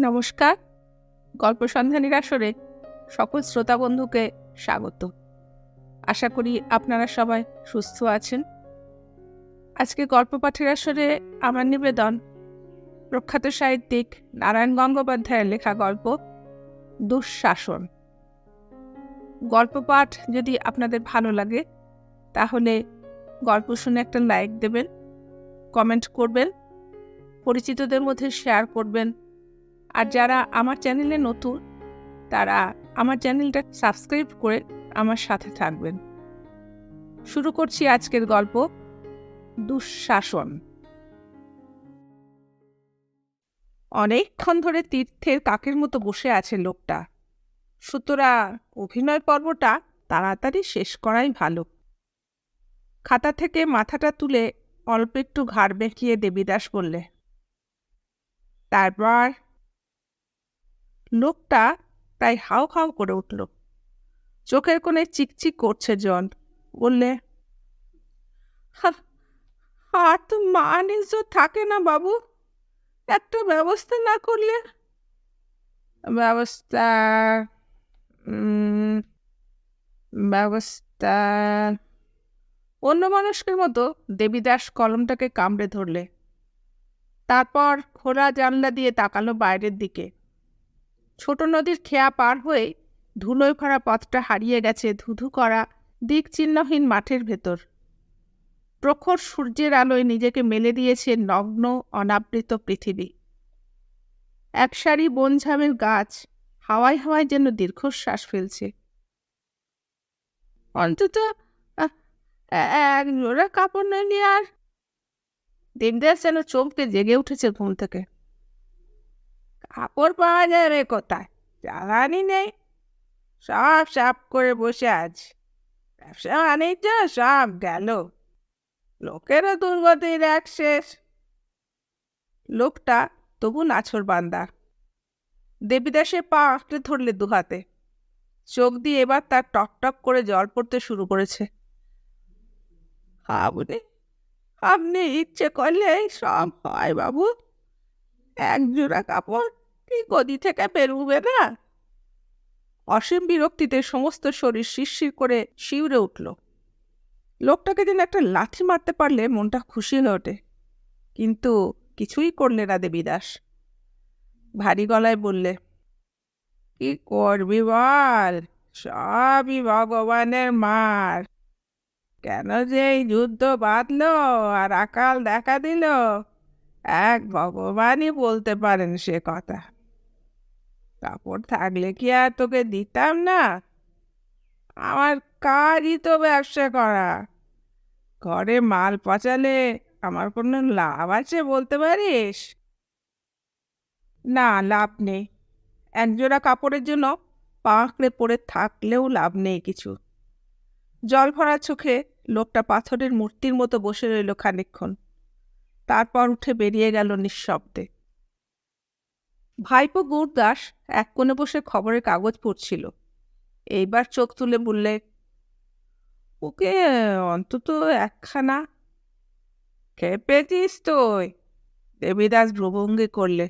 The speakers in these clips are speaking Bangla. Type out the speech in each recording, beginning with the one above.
নমস্কার। গল্প সন্ধানীর আসরে সকল শ্রোতা বন্ধুকে স্বাগত। আশা করি আপনারা সবাই সুস্থ আছেন। আজকে গল্প পাঠের আসরে আমার নিবেদন প্রখ্যাত সাহিত্যিক নারায়ণ গঙ্গোপাধ্যায়ের লেখা গল্প, দুঃশাসন। গল্প পাঠ যদি আপনাদের ভালো লাগে, তাহলে গল্প শুনে একটা লাইক দেবেন, কমেন্ট করবেন, পরিচিতদের মধ্যে শেয়ার করবেন আর যারা আমার চ্যানেলে নতুন, তারা আমার চ্যানেলটা সাবস্ক্রাইব করে আমার সাথে থাকবেন। শুরু করছি আজকের গল্প, দুঃশাসন। অনেকক্ষণ ধরে তীর্থের কাকের মতো বসে আছে লোকটা। সুতরাং অভিনয় পর্বটা তাড়াতাড়ি শেষ করাই ভালো। খাতা থেকে মাথাটা তুলে অল্প একটু ঘাড় বেঁকিয়ে দেবীদাস বললে, তারপর লোকটা প্রায় হাউ হাউ করে উঠল। চোখের কোণে চিকচিক করছে জন। বললে, "হা- আর তো মান ইজ্জত থাকে না বাবু। একটা ব্যবস্থা না করলে ব্যবস্থা ব্যবস্থা অন্য মানুষের মতো দেবীদাস কলমটাকে কামড়ে ধরলে। তারপর খোলা জানলা দিয়ে তাকালো বাইরের দিকে। ছোট নদীর খেয়া পার হয়ে ধুলোয় ভরা পথটা হারিয়ে গেছে ধুধু করা দিক চিহ্নহীন মাঠের ভেতর। প্রখর সূর্যের আলোয় নিজেকে মেলে দিয়েছে নগ্ন, অনাবৃত পৃথিবী। এক সারি বনঝামের গাছ হাওয়ায় হাওয়ায় যেন দীর্ঘশ্বাস ফেলছে। অন্তত এক জোড়া কাপড় নইলে আর দেবদাস যেন চমকে জেগে উঠেছে ঘুম থেকে। কাপড় পাওয়া যাবে কোথায়? জ্বালানি নেই। সব সাপ করে বসে আছি। ব্যবসা বাণিজ্য সব গেল। লোকেরও দুর্গতির এক শেষ। লোকটা তবু নাছর বান্দা। দেবীদাসের পা আঁকড়ে ধরলে দুহাতে। চোখ দিয়ে এবার তার টক টক করে জল পড়তে শুরু করেছে। আপনি আপনি ইচ্ছে করলে সব হয় বাবু। এক জোড়া কাপড় কি গদি থেকে বেরুবে না? অসীম বিরক্তিতে সমস্ত শরীর শিরশির করে শিউরে উঠল। লোকটাকে যেন একটা লাঠি মারতে পারলে মনটা খুশি হয়ে ওঠে। কিন্তু কিছুই করলে না দেবীদাস ভারী গলায় বললে, কি করবি বল? সবই ভগবানের মার। কেন যে এই যুদ্ধ বাঁধলো আর আকাল দেখা দিল? এক ভগবানই বলতে পারেন সে কথা। কাপড় থাকলে কি আর তোকে দিতাম না? আমার কাজই তো ব্যবসা করা। ঘরে মাল পচালে আমার কোনো লাভ আছে বলতে পারিস? না, লাভ নেই। একজোড়া কাপড়ের জন্য পাঁকড়ে পড়ে থাকলেও লাভ নেই কিছু। জল ভরা চোখে লোকটা পাথরের মূর্তির মতো বসে রইল খানিকক্ষণ। তারপর উঠে বেরিয়ে গেল নিঃশব্দে। ভাইপো গুরদাস এক কোণে বসে খবরের কাগজ পড়ছিল। এইবার চোখ তুলে বললে, ওকে, অন্তত একখানা। খেপেছিস তুই? দেবীদাস ভ্রুভঙ্গি করলে,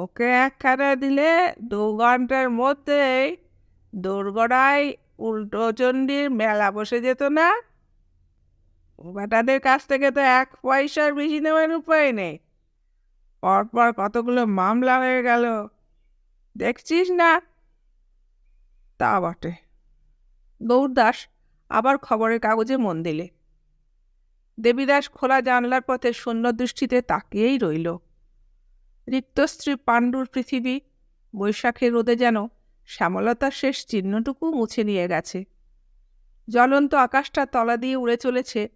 ওকে একখানা দিলে দু ঘণ্টার মধ্যেই দোরগড়ায় উল্টো চণ্ডীর মেলা বসে যেত না? বেটাদের কাছ থেকে তো এক পয়সার বেশি নেওয়ার উপায় নেই। পরপর কতগুলো মামলা হয়ে গেল। দেখছিস না? তা বটে। গৌরদাস আবার খবরের কাগজে মন দিলে। দেবীদাস খোলা জানলার পথে শূন্য দৃষ্টিতে তাকিয়েই রইল। রিক্তশ্রী পাণ্ডুর পৃথিবী বৈশাখের রোদে যেন শ্যামলতার শেষ চিহ্নটুকু মুছে নিয়ে গেছে। জ্বলন্ত আকাশটা তলা দিয়ে উড়ে চলেছে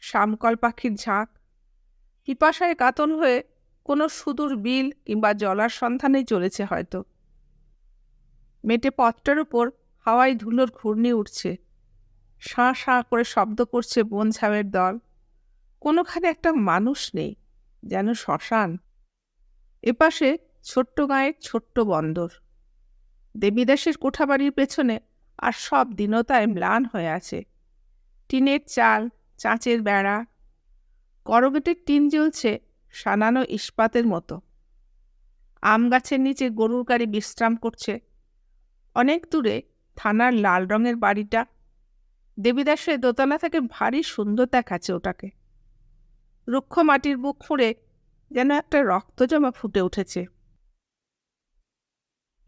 শামকল পাখির ঝাঁক। পিপাসায় কাতল হয়ে কোনো সুদূর বিল কিংবা জলার সন্ধানেই চলেছে হয়তো। মেটে পথটার উপর হাওয়ায় ধুলোর ঘূর্ণি উঠছে। শাঁ শাঁ করে শব্দ করছে বন দল। কোনোখানে একটা মানুষ নেই, যেন শ্মশান। এপাশে ছোট্ট গাঁয়ের ছোট্ট বন্দর। দেবীদাসের কোঠাবাড়ির পেছনে আর সব দীনতায় ম্লান হয়ে আছে। টিনের চাল চাঁচের বেড়া। করগেটের টিন জ্বলছে সানানো ইস্পাতের মতো। আম গাছের নিচে গরুর গাড়ি বিশ্রাম করছে। অনেক দূরে থানার লাল রঙের বাড়িটা। দেবীদাসের দোতলা থেকে ভারী সুন্দর দেখাচ্ছে ওটাকে। রুক্ষ মাটির বুক ফুঁড়ে যেন একটা রক্তজমা ফুটে উঠেছে।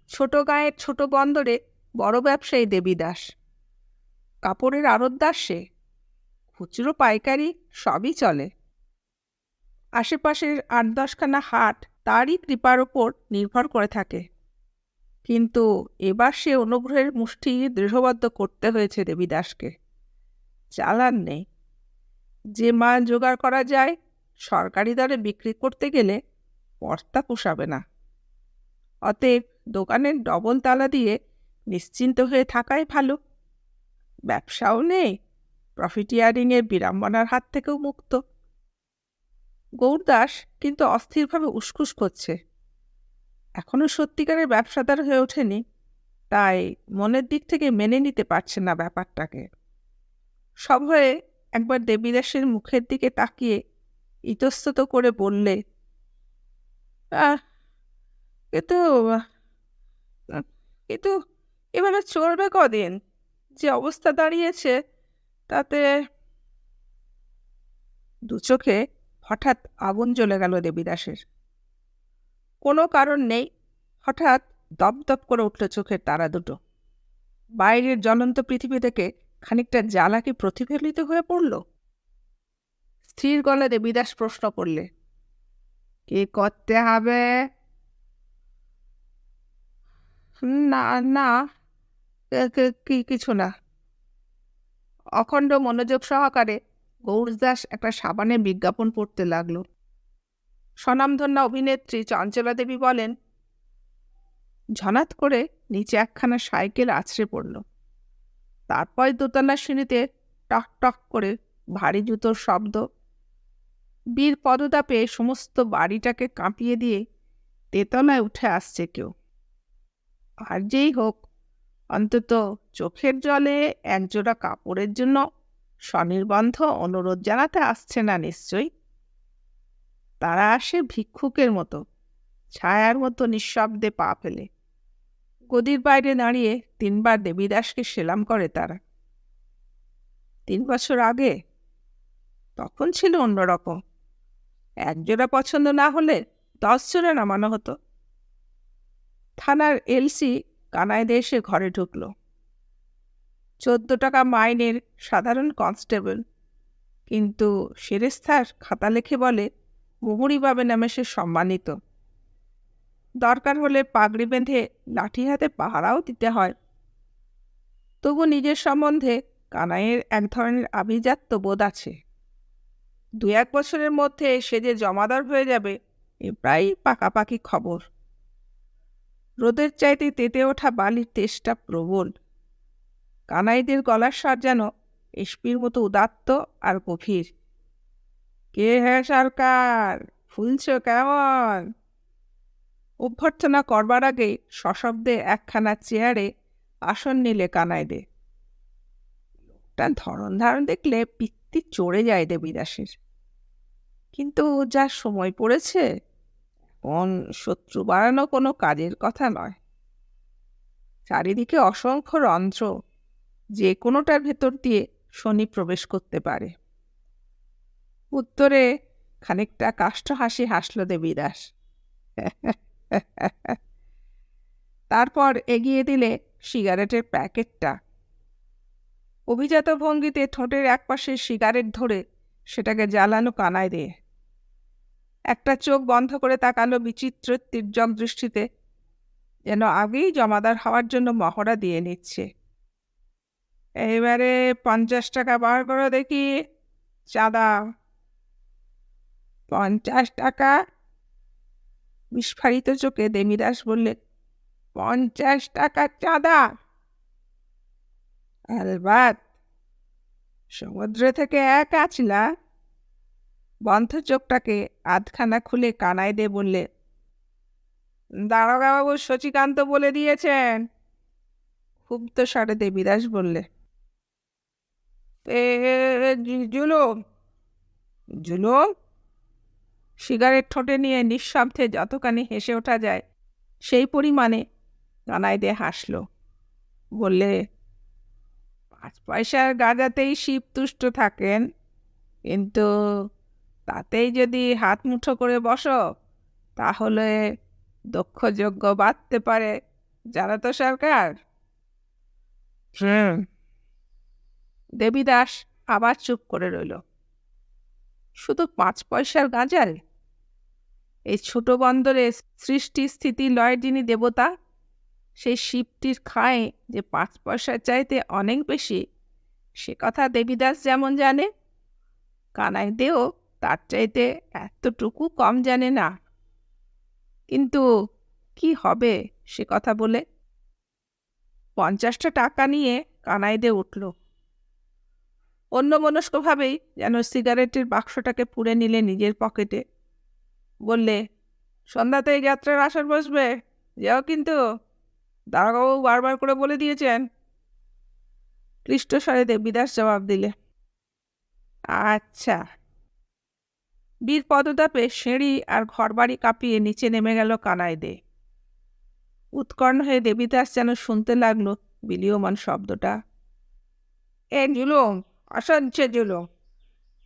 ছোট গায়ের ছোট বন্দরে বড় ব্যবসায়ী দেবীদাস। কাপড়ের আড়তদার সে। খুচরো পাইকারি সবই চলে। আশেপাশের আট দশখানা হাট তারই কৃপার ওপর নির্ভর করে থাকে। কিন্তু এবার সে অনুগ্রহের মুষ্টি দৃঢ়বদ্ধ করতে হয়েছে দেবীদাসকে। চালান নেই। যে মাল জোগাড় করা যায়, সরকারি দরে বিক্রি করতে গেলে পর্তা পোষাবে না। অতএব দোকানের ডবল তালা দিয়ে নিশ্চিন্ত হয়ে থাকাই ভালো। ব্যবসাও নেই। প্রফিটিয়ারিংয়ের বিড়ম্বনার হাত থেকেও মুক্ত। গৌরদাস কিন্তু অস্থিরভাবে উসকুস করছে। এখনও সত্যিকারের ব্যবসাদার হয়ে ওঠেনি, তাই মনের দিক থেকে মেনে নিতে পারছে না ব্যাপারটাকে। সব হয়ে একবার দেবীদাসের মুখের দিকে তাকিয়ে ইতস্তত করে বললে কিন্তু কিন্তু এবারে চলবে কদিন? যে অবস্থা দাঁড়িয়েছে তাতে দু চোখে হঠাৎ আগুন জ্বলে গেল দেবীদাসের। কোনো কারণ নেই, হঠাৎ দপদপ করে উঠল চোখের তারা দুটো। বাইরের জ্বলন্ত পৃথিবী থেকে খানিকটা জ্বালা কি প্রতিফলিত হয়ে পড়ল? স্থির গলা দেবীদাস প্রশ্ন করলে, কি করতে হবে? না না কিছু না। অখণ্ড মনোযোগ সহকারে গৌরদাস একটা সাবানের বিজ্ঞাপন পড়তে লাগল। স্বনামধন্যা অভিনেত্রী চঞ্চলা দেবী বলেন ঝনাত করে নিচে একখানা সাইকেল আছড়ে পড়ল। তারপর দোতলার সিঁড়িতে টক টক করে ভারী জুতোর শব্দ, বীর পদতাপে সমস্ত বাড়িটাকে কাঁপিয়ে দিয়ে তেতলায় উঠে আসছে কেউ। আর যেই হোক অন্তত চোখের জলে একজোড়া কাপড়ের জন্য স্বনির্বন্ধ অনুরোধ জানাতে আসছে না নিশ্চয়ই? তারা আসে ভিক্ষুকের মতো, ছায়ার মতো নিঃশব্দে পা ফেলে। গদির বাইরে দাঁড়িয়ে তিনবার দেবীদাসকে সেলাম করে তারা। তিন বছর আগে? তখন ছিল অন্যরকম। একজোড়া পছন্দ না হলে দশ জোড়া নামানো হতো। থানার এলসি কানাইদে এসে ঘরে ঢুকল। চোদ্দ টাকা মাইনের সাধারণ কনস্টেবল। কিন্তু সেরেস্তার খাতা লেখে বলে মুহুরিবাবে নামে সে সম্মানিত। দরকার হলে পাগড়ি বেঁধে লাঠি হাতে পাহারাও দিতে হয়। তবু নিজের সম্বন্ধে কানাইয়ের এক ধরনের আভিজাত্য বোধ আছে। দু এক বছরের মধ্যে সে যে জমাদার হয়ে যাবে, এ প্রায় পাকাপাকি খবর। রোদের চাইতে তেতে ওঠা বালির তেষ্টা প্রবল। কানাইদের গলার স্বর যেন এসপির মতো উদাত্ত আর গভীর। কে হ্যাঁ সরকার? ফুলছ কেমন? অভ্যর্থনা করবার আগে সশব্দে একখানা চেয়ারে আসন নিলে কানাইদে লোকটা ধরন ধারণ দেখলে পিত্তি চড়ে যায় দেবীদাসের। কিন্তু যা সময় পড়েছে? এখন শত্রু বাড়ানো কোনো কাজের কথা নয়। চারিদিকে অসংখ্য রন্ধ্র, যে কোনোটার ভেতর দিয়ে শনি প্রবেশ করতে পারে। উত্তরে খানিকটা কাষ্ঠ হাসি হাসল দেবীদাস। তারপর এগিয়ে দিলে সিগারেটের প্যাকেটটা। অভিজাত ভঙ্গিতে ঠোঁটের একপাশে সিগারেট ধরে সেটাকে জ্বালানো কানায় দিয়ে। একটা চোখ বন্ধ করে তাকালো বিচিত্র তির্যক দৃষ্টিতে। যেন আগেই জমাদার হওয়ার জন্য মহড়া দিয়ে নিচ্ছে। এইবারে পঞ্চাশ টাকা বার করো দেখি। চাঁদা। পঞ্চাশ টাকা? বিস্ফারিত চোখে দেমিদাস বললে, পঞ্চাশ টাকা চাঁদা? আলবাত, সমুদ্র থেকে এক আছলা বন্ধ চোখটাকে আধখানা খুলে কানায় দে বললে দারোগাবাবু শচিকান্ত বলে দিয়েছেন। তো সারে দেবীদাস বললে জুলুম জুলুম? সিগারেট ঠোঁটে নিয়ে নিঃশব্দে যতখানি হেসে ওঠা যায়, সেই পরিমাণে কানাই দিয়ে হাসল। বললে, পাঁচ পয়সার গাঁজাতেই শিব তুষ্ট থাকেন, কিন্তু তাতেই যদি হাত মুঠো করে বসো তাহলে দক্ষযোগ্য বাঁধতে পারে জানো তো সরকার? হুম দেবীদাস আবার চুপ করে রইল। শুধু পাঁচ পয়সার গাঁজাল এই ছোট বন্দরে সৃষ্টি স্থিতি লয়ের যিনি দেবতা সেই শিবটির খায় যে পাঁচ পয়সার চাইতে অনেক বেশি সে কথা দেবীদাস যেমন জানে কানাই দেও তার চাইতে এতটুকু কম জানে না। কিন্তু কি হবে সে কথা বলে? পঞ্চাশটা টাকা নিয়ে কানাই দে উঠল। অন্যমনস্কভাবেই যেন সিগারেটের বাক্সটাকে পুড়ে নিলে নিজের পকেটে। বললে সন্ধ্যাতেই যাত্রার আসর বসবে। যাও কিন্তু। দারোগাবু বারবার করে বলে দিয়েছেন। ক্লিষ্টস্বরে দেবীদাস জবাব দিলে আচ্ছা। বীর পদতাপে সিঁড়ি আর ঘরবাড়ি কাঁপিয়ে নিচে নেমে গেল কানাই দে উৎকর্ণ হয়ে দেবীদাস যেন শুনতে লাগল বিলীয়মান শব্দটা। এ জুলুম, অসহ্য জুলুম।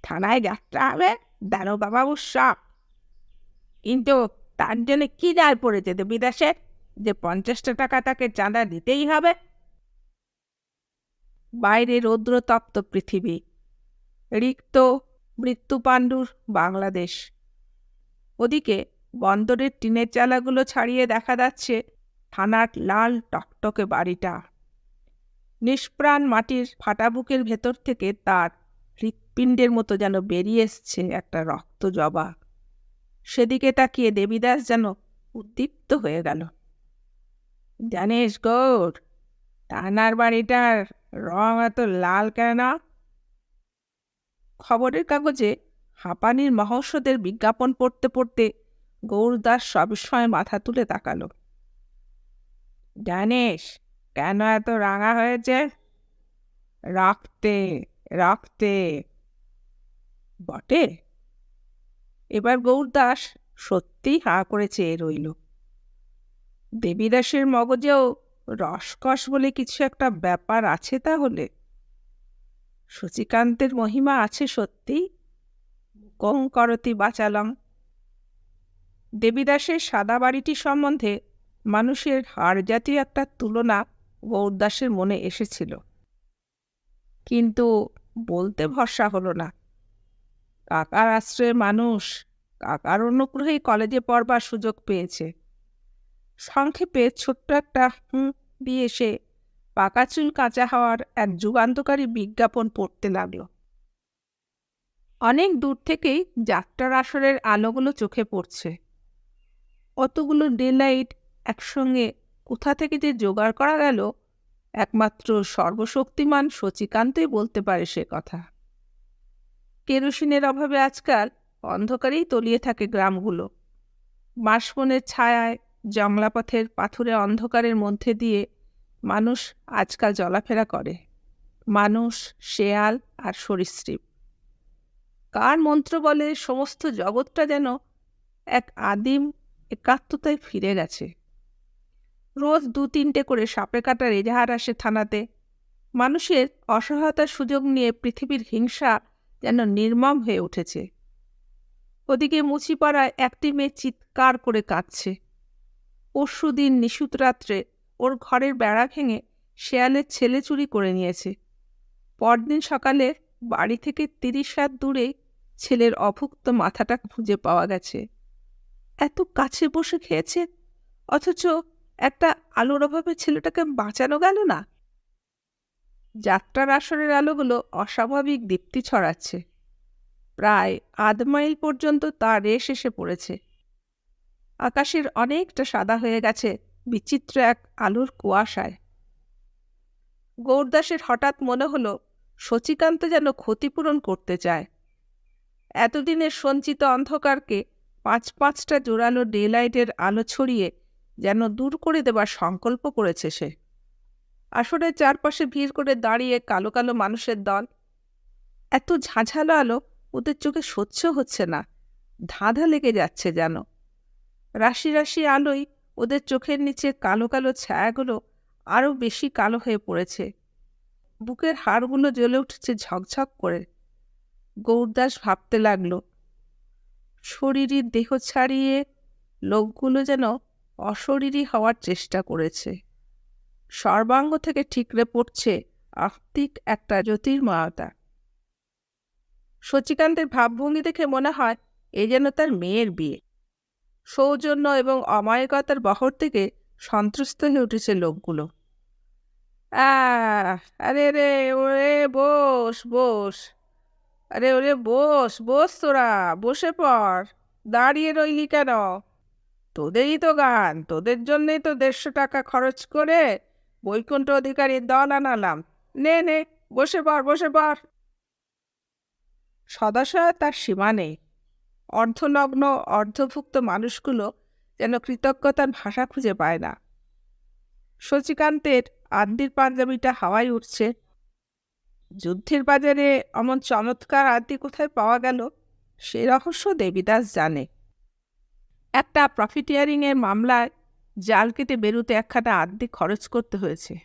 থানায় যাত্রা হবে দারোগা বাবুর সব কিন্তু তার জন্য কি দায় পড়েছে দেবীদাসের? যে পঞ্চাশটা টাকা তাকে চাঁদা দিতেই হবে? বাইরে রৌদ্রতপ্ত পৃথিবী। রিক্ত মৃত্যুপাণ্ডুর বাংলাদেশ। ওদিকে বন্দরের টিনের চালাগুলো ছাড়িয়ে দেখা যাচ্ছে থানার লাল টকটকে বাড়িটা। নিষ্প্রাণ মাটির ফাটা বুকের ভেতর থেকে তার হৃৎপিণ্ডের মতো যেন বেরিয়ে এসছে একটা রক্ত জবা। সেদিকে তাকিয়ে দেবীদাস যেন উদ্দীপ্ত হয়ে গেল। জানিস গৌর টানার বাড়িটার রং এত লাল কেন? খবরের কাগজে হাঁপানির মহর্ষদের বিজ্ঞাপন পড়তে পড়তে গৌরদাস সবিস্ময়ে মাথা তুলে তাকালো। জানিস, কেন এত রাঙা হয়েছে? রাখতে রাখতে বটে? এবার গৌরদাস সত্যিই হাঁ করে চেয়ে রইল। দেবীদাসের মগজেও রসকস বলে কিছু একটা ব্যাপার আছে তাহলে? সচিকান্তের মহিমা আছে সত্যি। কং করতি বাঁচালাম দেবীদাসের সাদা বাড়িটি সম্বন্ধে মানুষের হাড় জাতীয় একটা তুলনা গৌরদাসের মনে এসেছিল। কিন্তু বলতে ভরসা হলো না। কাকার আশ্রয়ে মানুষ কাকার অনুগ্রহেই কলেজে পড়বার সুযোগ পেয়েছে। সংক্ষেপে ছোট্ট একটা হুঁ দিয়ে সে পাকা চুল কাঁচা হওয়ার এক যুগান্তকারী বিজ্ঞাপন পড়তে লাগল। অনেক দূর থেকেই যাত্রার আসরের আলোগুলো চোখে পড়ছে। অতগুলো ডে লাইট একসঙ্গে কোথা থেকে যে জোগাড় করা গেল, একমাত্র সর্বশক্তিমান সচিকান্তই বলতে পারে সে কথা। কেরোসিনের অভাবে আজকাল অন্ধকারেই তলিয়ে থাকে গ্রামগুলো। বাঁশবনের ছায়ায়, জংলাপথের পাথুরে অন্ধকারের মধ্যে দিয়ে মানুষ আজকাল চলাফেরা করে। মানুষ, শেয়াল আর সরীসৃপ। কার মন্ত্র বলে সমস্ত জগৎটা যেন এক আদিম একাত্মতায় ফিরে গেছে? রোজ দু তিনটে করে সাপে কাটার রেজাহার আসে থানাতে। মানুষের অসহায়তার সুযোগ নিয়ে পৃথিবীর হিংসা যেন নির্মম হয়ে উঠেছে। ওদিকে মুচিপাড়ায় একটি মেয়ে চিৎকার করে কাঁদছে। পরশুদিন নিশুত রাত্রে ওর ঘরের বেড়া ভেঙে শেয়ালের ছেলে চুরি করে নিয়েছে। পরদিন সকালে বাড়ি থেকে তিরিশ হাত দূরে ছেলের অভুক্ত মাথাটা খুঁজে পাওয়া গেছে। এত কাছে বসে খেয়েছে, অথচ একটা আলোর অভাবে ছেলেটাকে বাঁচানো গেল না? যাত্রার আসরের আলোগুলো অস্বাভাবিক দীপ্তি ছড়াচ্ছে। প্রায় আধ মাইল পর্যন্ত তার রেশ এসে পড়েছে। আকাশের অনেকটা সাদা হয়ে গেছে। বিচিত্র এক আলোর কুয়াশায়। গৌরদাসের হঠাৎ মনে হলো, শচীকান্ত যেন ক্ষতিপূরণ করতে চায়। এতদিনের সঞ্চিত অন্ধকারকে পাঁচ পাঁচটা জোরালো ডেলাইটের আলো ছড়িয়ে যেন দূর করে দেবার সংকল্প করেছে সে। আসরের চারপাশে ভিড় করে দাঁড়িয়ে কালো কালো মানুষের দল। এত ঝাঁঝালো আলো ওদের চোখে সহ্য হচ্ছে না, ধাঁধা লেগে যাচ্ছে যেন। রাশি রাশি আলোয় ওদের চোখের নিচে কালো কালো ছায়াগুলো আরও বেশি কালো হয়ে পড়েছে। বুকের হাড়গুলো জ্বলে উঠছে ঝকঝক করে। গৌরদাস ভাবতে লাগল, শরীরী দেহ ছাড়িয়ে লোকগুলো যেন অশরীরী হওয়ার চেষ্টা করেছে। সর্বাঙ্গ থেকে ঠিকরে পড়ছে আস্তিক একটা জ্যোতির্ময়তা শচিকান্তের ভাবভঙ্গি দেখে মনে হয় এ যেন তার মেয়ের বিয়ে। সৌজন্য এবং অমায়িকতার বহর থেকে সন্ত্রস্ত হয়ে উঠেছে লোকগুলো। আরে রে, ওরে বস বস। আরে ওরে বস বস তোরা, বসে পড়। দাঁড়িয়ে রইলি কেন? তোদেরই তো গান, তোদের জন্যই তো দেড়শো টাকা খরচ করে বৈকুণ্ঠ অধিকারীর দল আনালাম। নে নে, বসে পড় বসে পড়। সদাশয় তার সীমা নেই। অর্ধনগ্ন, অর্ধভুক্ত মানুষগুলো যেন কৃতজ্ঞতার ভাষা খুঁজে পায় না। শচিকান্তের আন্দির পাঞ্জাবিটা হাওয়ায় উঠছে। যুদ্ধের বাজারে অমন চমৎকার আদি কোথায় পাওয়া গেল, সে রহস্য দেবীদাস জানে। একটা প্রফিটিয়ারিংয়ের মামলায় জাল কেটে বেরুতে একখানা আদ্যি খরচ করতে হয়েছে।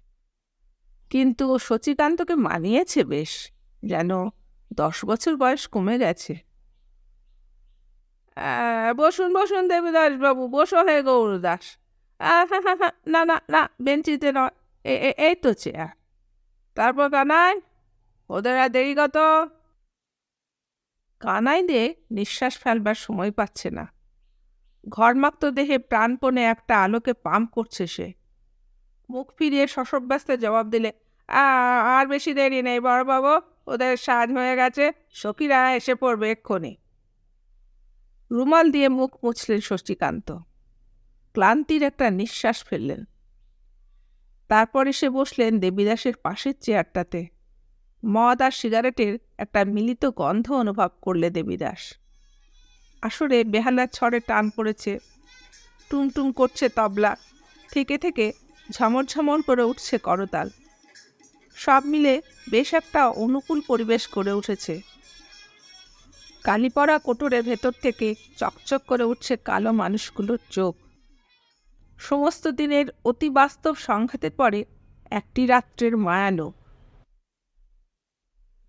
কিন্তু শচিকান্তকে মানিয়েছে বেশ, যেন দশ বছর বয়স কমে গেছে। বসুন বসুন দেবীদাস বাবু, বসো হে গৌরদাস। না না না, বেঞ্চিতে নয় এই তো চেয়ার। তারপর কানাই, ওদের আর দেরি কত? কানাই দে নিঃশ্বাস ফেলবার সময় পাচ্ছে না। ঘরমাক্ত দেহে প্রাণপণে একটা আলোকে পাম্প করছে সে। মুখ ফিরিয়ে শশব্যস্তে জবাব দিলে আর বেশি দেরি নেই বড়বাবু, ওদের সাজ হয়ে গেছে, সখীরা এসে পড়বে এক্ষুনি। রুমাল দিয়ে মুখ মুছলেন শশীকান্ত। ক্লান্তির একটা নিঃশ্বাস ফেললেন। তারপর এসে বসলেন দেবীদাসের পাশের চেয়ারটাতে। মদ আর সিগারেটের একটা মিলিত গন্ধ অনুভব করলে দেবীদাস। আসরে বেহালার ছড়ে টান পড়েছে। টুমটুম করছে তবলা। থেকে থেকে ঝমর ঝমর করে উঠছে করতাল। সব মিলে বেশ একটা অনুকূল পরিবেশ করে উঠেছে। কালিপড়া কোটরের ভেতর থেকে চকচক করে উঠছে কালো মানুষগুলোর চোখ। সমস্ত দিনের অতি বাস্তব সংঘাতের পরে একটি রাত্রের মায়ালো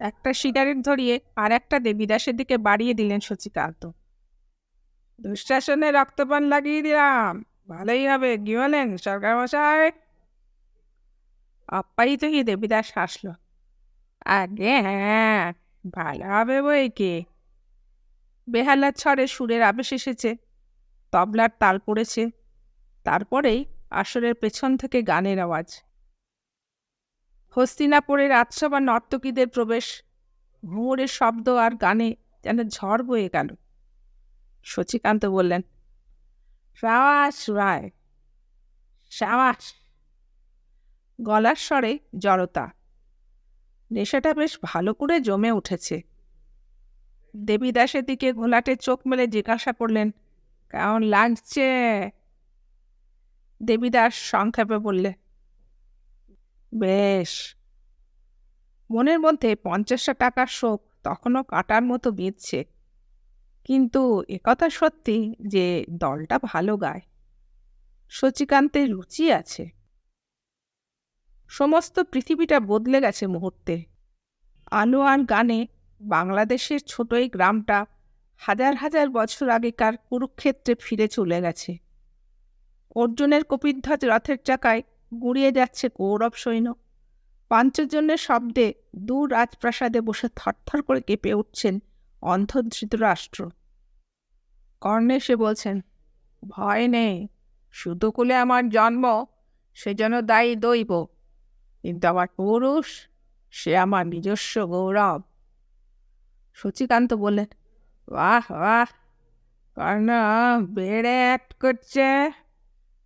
একটা সিগারেট ধরিয়ে আর একটা দেবীদাসের দিকে বাড়িয়ে দিলেন শচিকান্ত দুঃশাসনে রক্তপান লাগিয়ে দিলাম। ভালোই হবে, কি বলেন সরকার মশাই অপ্পায়িত হয়ে দেবীদাস হাসল। আগে হ্যাঁ ভালো হবে বই কি? বেহালার ছড়ে সুরের আবেশ এসেছে। তবলার তাল পড়েছে। তারপরেই আসরের পেছন থেকে গানের আওয়াজ। হস্তিনাপুরের রাজসভা নর্তকীদের প্রবেশ। ঘুমুরের শব্দ আর গানে যেন ঝড় বয়ে গেল। শচিকান্ত বললেন, সাবাস রায়, সাবাস। গলার স্বরে জড়তা। নেশাটা বেশ ভালো করে জমে উঠেছে। দেবীদাসের দিকে ঘোলাটে চোখ মেলে জিজ্ঞাসা করলেন, কেমন লাগছে? দেবীদাস সংক্ষেপে বললে, বেশ। মনের মধ্যে পঞ্চাশটা টাকার শোক তখনও কাটার মতো বিঁধছে। কিন্তু একথা সত্যি যে দলটা ভালো গায়। শচিকান্তের রুচি আছে। সমস্ত পৃথিবীটা বদলে গেছে মুহূর্তে। আলো গানে বাংলাদেশের ছোট এই গ্রামটা হাজার হাজার বছর আগেকার কুরুক্ষেত্রে ফিরে চলে গেছে। অর্জুনের কপিধ্বজ রথের চাকায় গুড়িয়ে যাচ্ছে কৌরব সৈন্য। পাঞ্চজনের শব্দে দূর রাজপ্রাসাদে বসে থরথর করে কেঁপে উঠছেন অন্ধধৃত রাষ্ট্র। কর্ণে সে বলছেন, ভয় নেই সুতকুলে আমার জন্ম সেজন্য দায়ী দৈব। কিন্তু আমার পুরুষ, সে আমার নিজস্ব গৌরব। শচিকান্ত বললেন, বাহ বাহ, কর্ণ বেড়ে অ্যাক্ট করছে।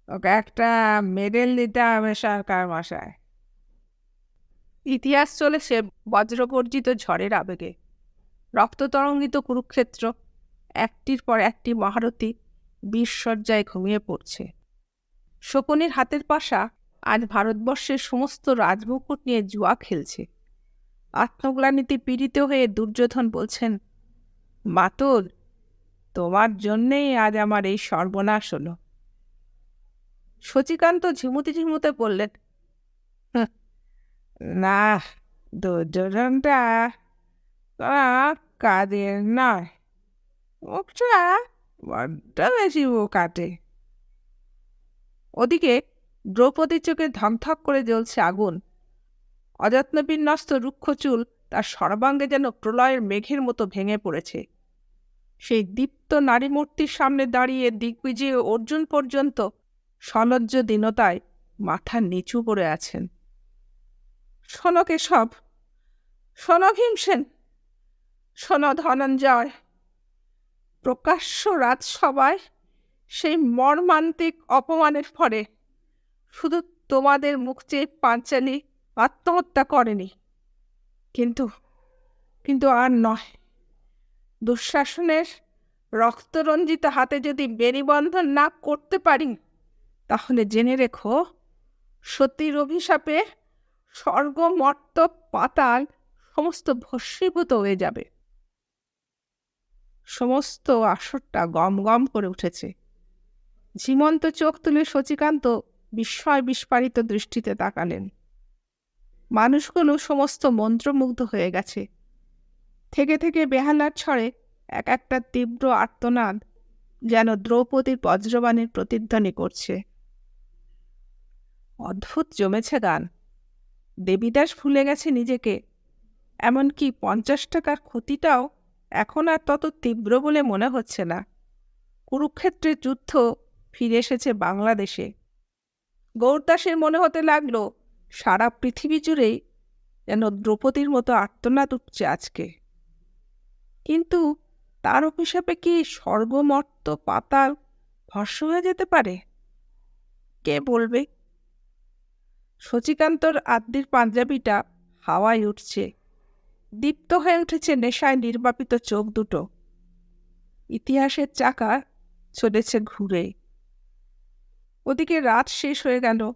ওকে একটা মেডেল দিতে হবে সরকার মশায় ইতিহাস চলেছে বজ্রগর্জিত ঝড়ের আবেগে। রক্ততরঙ্গিত কুরুক্ষেত্র, একটির পর একটি মহারথী বীরসজ্জায় ঘুমিয়ে পড়ছে। শকুনির হাতের পাশা আজ ভারতবর্ষের সমস্ত রাজমুকুট নিয়ে জুয়া খেলছে। আত্মগ্লানিতে পীড়িত হয়ে দুর্যোধন বলছেন মাতুল তোমার জন্যেই আজ আমার এই সর্বনাশ হলো। শচিকান্ত ঝিমুতে ঝিমুতে বললেন "হুঁ, না দুর্যোধনটা কাজের নয় মুখটা বড্ড বেশি কাটে ওদিকে দ্রৌপদীর চোখে ধকধক করে জ্বলছে আগুন। অযত্ন বিন্যস্ত রুক্ষ চুল তার সর্বাঙ্গে যেন প্রলয়ের মেঘের মতো ভেঙে পড়েছে। সেই দীপ্ত নারী মূর্তির সামনে দাঁড়িয়ে দিগ্বিজয় অর্জুন পর্যন্ত সলজ্জ দীনতায় মাথা নিচু করে আছেন। শোনো কেশব, শোনো ভীমসেন, শোনো ধনঞ্জয়। প্রকাশ্য রাজসভায় সেই মর্মান্তিক অপমানের ফলে শুধু তোমাদের মুখ চেয়ে পাঞ্চালি আত্মহত্যা করেনি। কিন্তু কিন্তু আর নয়। দুঃশাসনের রক্তরঞ্জিত হাতে যদি বেরিবন্ধন না করতে পারি, তাহলে জেনে রেখো, সতীর অভিশাপে স্বর্গ মর্ত পাতাল সমস্ত ভস্মীভূত হয়ে যাবে। সমস্ত আসরটা গম গম করে উঠেছে। ঝিমন্ত চোখ তুলে শচিকান্ত বিস্ময় বিস্ফারিত দৃষ্টিতে তাকালেন। মানুষগুলো সমস্ত মন্ত্রমুগ্ধ হয়ে গেছে। থেকে থেকে বেহালার ছড়ে এক একটা তীব্র আর্তনাদ যেন দ্রৌপদীর বজ্রবাণীর প্রতিধ্বনি করছে। অদ্ভুত জমেছে গান। দেবীদাস ভুলে গেছে নিজেকে। এমনকি পঞ্চাশ টাকার ক্ষতিটাও এখন আর তত তীব্র বলে মনে হচ্ছে না। কুরুক্ষেত্রের যুদ্ধ ফিরে এসেছে বাংলাদেশে। গৌরদাসের মনে হতে লাগল সারা পৃথিবী জুড়েই যেন দ্রৌপদীর মতো আর্তনাদ উঠছে আজকে। কিন্তু তার অভিশাপে কি স্বর্গমর্ত পাতাল ভস্ম হয়ে যেতে পারে? কে বলবে? শচিকান্তর আদ্যির পাঞ্জাবিটা হাওয়ায় উঠছে। দীপ্ত হয়ে উঠেছে নেশায় নির্বাপিত চোখ দুটো। ইতিহাসের চাকা চলেছে ঘুরে। ওদিকে রাত শেষ হয়ে গেল।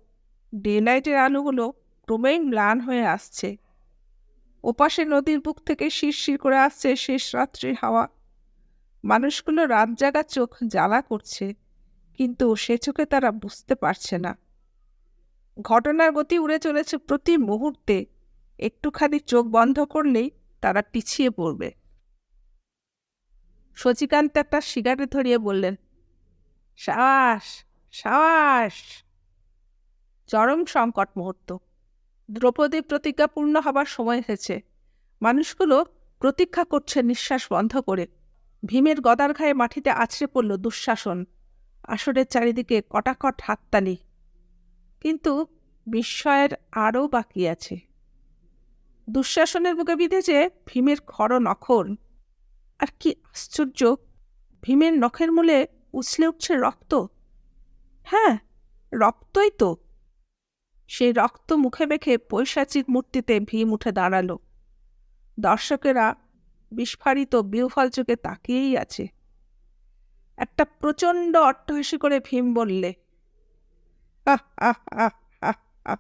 ডে লাইটের আলোগুলো ক্রমেই ম্লান হয়ে আসছে। ওপাশে নদীর বুক থেকে শিরশির করে আসছে শেষ রাত্রির হাওয়া। মানুষগুলো রাত জাগা চোখ জ্বালা করছে, কিন্তু সে চোখে তারা বুঝতে পারছে না। ঘটনার গতি উড়ে চলেছে প্রতি মুহূর্তে, একটুখানি চোখ বন্ধ করলেই তারা পিছিয়ে পড়বে। শচিকান্ত একটা সিগারেট ধরিয়ে বললেন, সাবাস সাবাস। চরম সংকট মুহূর্ত। দ্রৌপদী প্রতিজ্ঞা পূর্ণ হবার সময় এসেছে। মানুষগুলো প্রতীক্ষা করছে নিঃশ্বাস বন্ধ করে। ভীমের গদার ঘায়ে মাটিতে আছড়ে পড়ল দুঃশাসন। আসরের চারিদিকে কটাকট হাততালি। কিন্তু বিস্ময়ের আরও বাকি আছে। দুঃশাসনের বুকে বিঁধেছে ভীমের খর নখর। আর কি আশ্চর্য, ভীমের নখের মূলে উছলে উঠছে রক্ত। হ্যাঁ রক্তই তো। সেই রক্ত মুখে মেখে পৈশাচিক মূর্তিতে ভীম উঠে দাঁড়াল। দর্শকেরা বিস্ফারিত বিহফল চোখে তাকিয়েই আছে। একটা প্রচণ্ড অট্টহাসি করে ভীম বললে "আহ, আহ, আহ, আহ, আহ।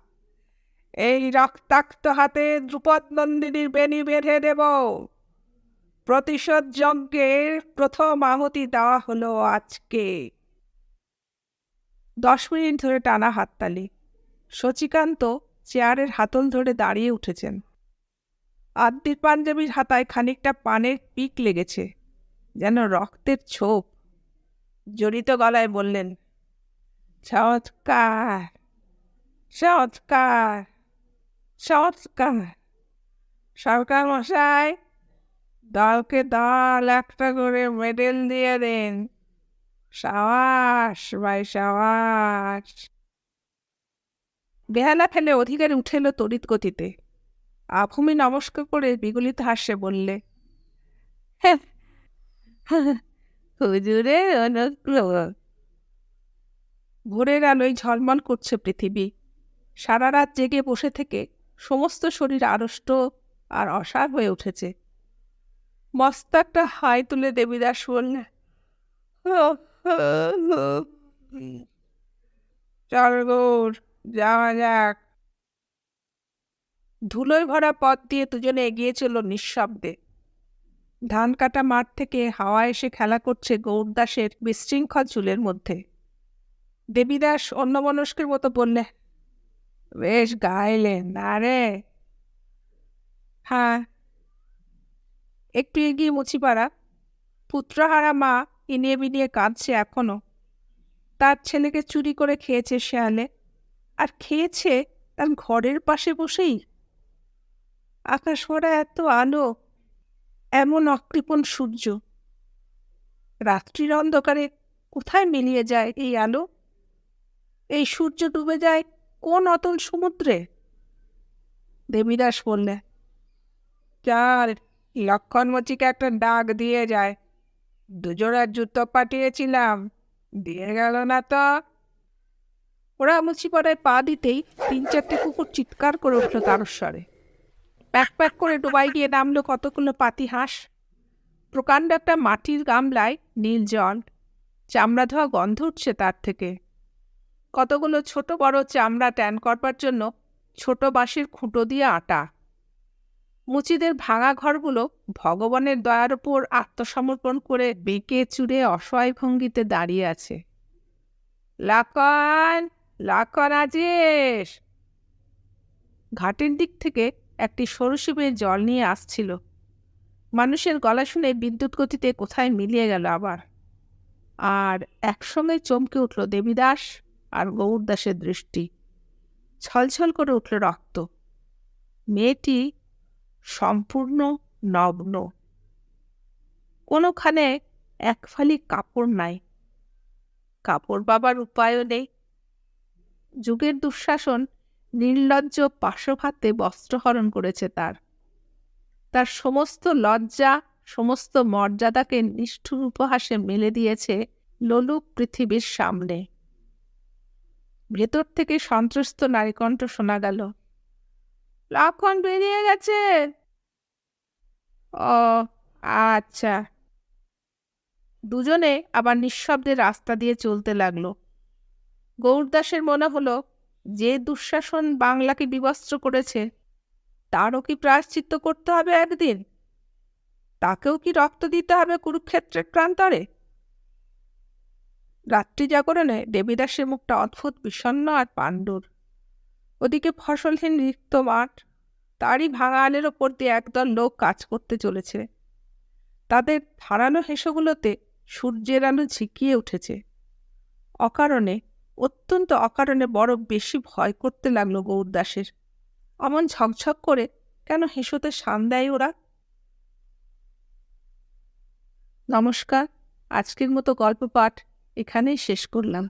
এই রক্তাক্ত হাতে দ্রুপদ নন্দিনীর বেনি বেঁধে দেব। প্রতিশোধ যজ্ঞের প্রথম আহতি দেওয়া হলো আজকে। দশ মিনিট ধরে টানা হাততালি। শচিকান্ত চেয়ারের হাতল ধরে দাঁড়িয়ে উঠেছেন। আদ্যির পাঞ্জাবির হাতায় খানিকটা পানের পিক লেগেছে, যেন রক্তের ছোপ। জড়িত গলায় বললেন, চমৎকার চমৎকার চমৎকার। সরকার মশাই, দলকে দল একটা করে মেডেল দিয়ে দেন। সাবাস, ভাই, সাবাস। বেহালা ফেলে অধিকারী উঠে এলো তড়িৎ গতিতে আভূমি নমস্কার করে বিগলিত হাসে বললে "হ্যাঁ, ভোরের আলোয় ঝলমল করছে পৃথিবী সারা রাত জেগে বসে থেকে সমস্ত শরীর আড়ষ্ট আর অসার হয়ে উঠেছে মস্ত একটা হাই তুলে দেবীদাস বললে চল যাওয়া যাক। ধুলোয় ভরা পথ দিয়ে দুজনে এগিয়ে চলল নিঃশব্দে। ধান কাটা মাঠ থেকে হাওয়া এসে খেলা করছে গৌরদাসের বিশৃঙ্খল চুলের মধ্যে। দেবীদাস অন্যমনস্কের মতো বললে, বেশ গাইলেন, না রে? হ্যাঁ একটু এগিয়ে মুচিপাড়া পুত্রহারা মা ইনিয়ে বিনিয়ে কাঁদছে এখনও। তার ছেলেকে চুরি করে খেয়েছে শেয়ালে। আর খেয়েছে তার ঘরের পাশে বসেই। আকাশ ভরা এত আলো, এমন অকৃপণ সূর্য। রাত্রির অন্ধকারে কোথায় মিলিয়ে যায় এই আলো? এই সূর্য ডুবে যায় কোন অতল সমুদ্রে? দেবীদাস বললে, চার লক্ষণমচিকে একটা ডাক দিয়ে যায়। দুজোড়ার জুতো পাঠিয়েছিলাম, দিয়ে গেল না তো? ওরা মুচিপাড়ায় পা দিতেই তিন চারটে কুকুর চিৎকার করে উঠল তারস্বরে প্যাক প্যাক করে ডোবাই গিয়ে নামলো কতগুলো পাতি হাঁস। প্রকাণ্ড একটা মাটির গামলায় নীল জল, চামড়া ধোয়া গন্ধ উঠছে তার থেকে। কতগুলো ছোট বড় চামড়া ট্যান করবার জন্য ছোট বাঁশের খুঁটো দিয়ে আটা। মুচিদের ভাঙা ঘরগুলো ভগবানের দয়ার ওপর আত্মসমর্পণ করে বেঁকে চুড়ে অসহায় ভঙ্গিতে দাঁড়িয়ে আছে। লাকন! লাকন আজিস ঘাটের দিক থেকে একটি সরুশিবের জল নিয়ে আসছিল। মানুষের গলা শুনে বিদ্যুৎ গতিতে কোথায় মিলিয়ে গেল আবার? আর একসঙ্গে চমকে উঠল দেবীদাস আর গৌরদাসের দৃষ্টি। ছলছল করে উঠল রক্ত। মেয়েটি সম্পূর্ণ নগ্ন। কোনোখানে এক ফালি কাপড় নাই। কাপড় বাবার উপায়ও নেই। যুগের দুঃশাসন নির্লজ্জ পাশভাতে বস্ত্রহরণ করেছে তার। তার সমস্ত লজ্জা, সমস্ত মর্যাদাকে নিষ্ঠুর উপহাসে মেলে দিয়েছে লোলুপ পৃথিবীর সামনে। ভেতর থেকে সন্ত্রস্ত নারীকণ্ঠ শোনা গেল, লক্ষণ বেরিয়ে গেছে? ও আচ্ছা। দুজনে আবার নিঃশব্দে রাস্তা দিয়ে চলতে লাগল। গৌরদাসের মনে হলো, যে দুঃশাসন বাংলাকে বিবস্ত্র করেছে, তারও কি প্রায়শ্চিত্ত করতে হবে একদিন? তাকেও কি রক্ত দিতে হবে কুরুক্ষেত্রের প্রান্তরে? রাত্রি জাগরণে দেবীদাসের মুখটা অদ্ভুত বিষণ্ণ আর পাণ্ডুর। ওদিকে ফসলহীন রিক্ত মাঠ, তারই ভাঙা আলের ওপর দিয়ে একদল লোক কাজ করতে চলেছে। তাদের ধারালো হেসোগুলোতে সূর্যের আলো ঝিকিয়ে উঠেছে। অকারণে অত্যন্ত অকারণে বড় বেশি ভয় করতে লাগল গৌরদাসের অমন ঝকঝক করে কেন হেসোতে শান দেয় ওরা? নমস্কার, আজকের মতো গল্প পাঠ এখানেই শেষ করলাম।